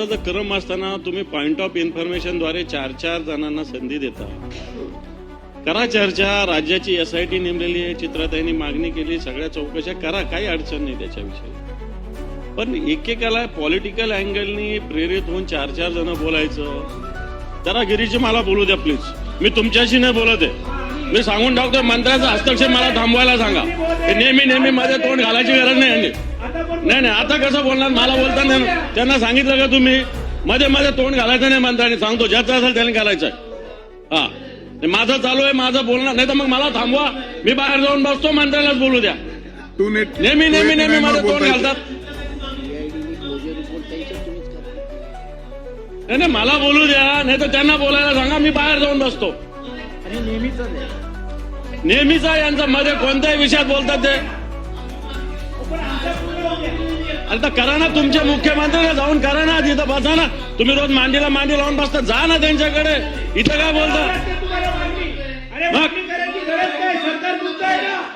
कामकाजाचा क्रम असताना तुम्ही पॉइंट ऑफ इन्फॉर्मेशनद्वारे चार चार जणांना संधी देता. करा चर्चा राज्याची एस आय टी नेमलेली आहे चित्राताईंनी मागणी केली सगळ्या चौकशा करा काही अडचण नाही त्याच्याविषयी. पण एकेकाला पॉलिटिकल अँगलनी प्रेरित होऊन चार चार जण बोलायचं. जरा गिरीजी मला बोलू द्या प्लीज मी तुमच्याशी नाही बोलत आहे. मी सांगून टाकतो मंत्र्याचा हस्तक्षेप मला थांबवायला सांगा. नेहमी नेहमी माझ्या तोंड घालायची गरज नाही यांनी. नाही नाही आता कसं बोलणार? मला बोलता नाही त्यांना सांगितलं का तुम्ही? मध्ये मध्ये तोंड घालायचं नाही मंत्र्यांनी सांगतो ज्याचं असेल त्याने घालायचं हा. हे माझं चालू आहे माझं बोलणं नाही तर मग मला थांबवा. मी बाहेर जाऊन बसतो मंत्र्यालाच बोलू द्या. नेहमी नेहमी नेहमी मध्ये तोंड घालतात. नाही नाही मला बोलू द्या. नाही तर त्यांना बोलायला सांगा मी बाहेर जाऊन बसतो. नेहमीचा यांचा. मध्ये कोणत्याही विषयात बोलतात ते. अरे तर करा ना तुमच्या मुख्यमंत्र्याला जाऊन करा ना तिथं बसा ना. तुम्ही रोज मांडीला मांडी लावून बसता जा ना त्यांच्याकडे. इथं काय बोलता?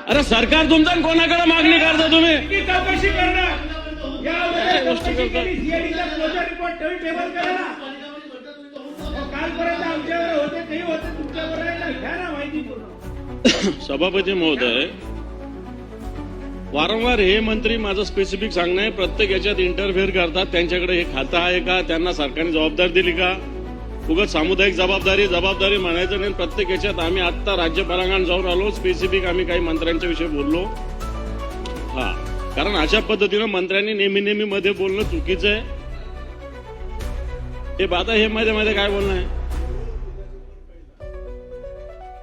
अरे सरकार तुमचं कोणाकडे मागणी करता तुम्ही? सभापती महोदय वारंवार हे मंत्री माझं स्पेसिफिक सांगणं आहे प्रत्येक याच्यात इंटरफेअर करतात. त्यांच्याकडे हे खातं आहे का? त्यांना सरकारने जबाबदारी दिली का? उगाच सामुदायिक जबाबदारी जबाबदारी म्हणायचं नाही. प्रत्येक याच्यात आम्ही आत्ता राज्यपालांकडे जाऊन आलो. स्पेसिफिक आम्ही काही मंत्र्यांच्या विषयी बोललो. हा. कारण अशा पद्धतीनं मंत्र्यांनी नेहमी नेहमी मध्ये बोलणं चुकीचं आहे. हे बाता हे मध्ये मध्ये काय बोलणं आहे?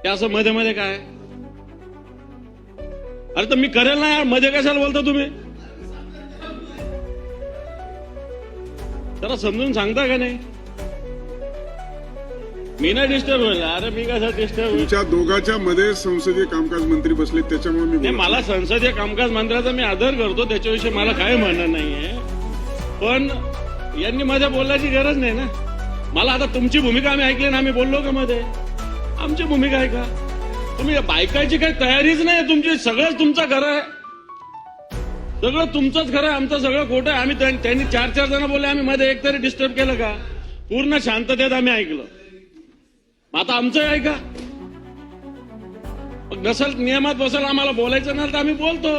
ते असं मध्ये मध्ये काय? अरे तर मी करेल ना यार. मध्ये कशाला बोलता तुम्ही? जरा समजून सांगता का नाही? मी नाही डिस्टर्ब होईल. अरे मी कसा डिस्टर्ब होईल? तुमच्या दोघांच्या मध्ये संसदीय कामकाज मंत्री बसले त्याच्यामुळे मी नाही बोलतो. मला संसदीय कामकाज मंत्र्याचा मी आदर करतो त्याच्याविषयी मला काय म्हणणं नाहीये. पण यांनी माझ्या बोलण्याची गरज नाही ना. मला आता तुमची भूमिका आम्ही ऐकली ना आम्ही बोललो का मध्ये? आमची भूमिका आहे का? तुम्ही बायकाची काही तयारीच नाही तुमची. सगळंच तुमचं घर आहे. सगळं तुमचंच घर आहे. आमचं सगळं खोटं आहे. आम्ही त्यांनी चार चार जण बोलले आम्ही मध्ये एक तरी डिस्टर्ब केलं का? पूर्ण शांततेत आम्ही ऐकलं. आता आमचं ऐका मग नसल नियमात बसल आम्हाला बोलायचं नाही तर आम्ही बोलतो.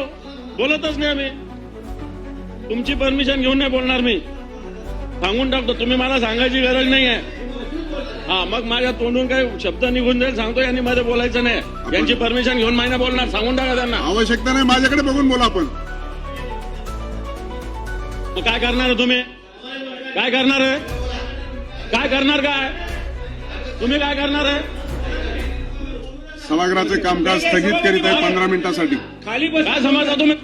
बोलतच नाही आम्ही. तुमची परमिशन घेऊन नाही बोलणार मी. सांगून टाकतो. तुम्ही मला सांगायची गरज नाही आहे. हा मग माझ्या तोंडून काही शब्द निघून जाईल सांगतो यांनी मध्ये बोलायचं नाही. यांची परमिशन घेऊन महिना बोलणार सांगून टाका त्यांना. आवश्यकता नाही माझ्याकडे बघून बोला आपण मग काय करणार आहे तुम्ही? काय करणार आहे? काय करणार काय? तुम्ही काय करणार आहे? सभागृहाचे कामकाज स्थगित करीत आहे पंधरा मिनिटासाठी. खाली बस काय समजता तुम्ही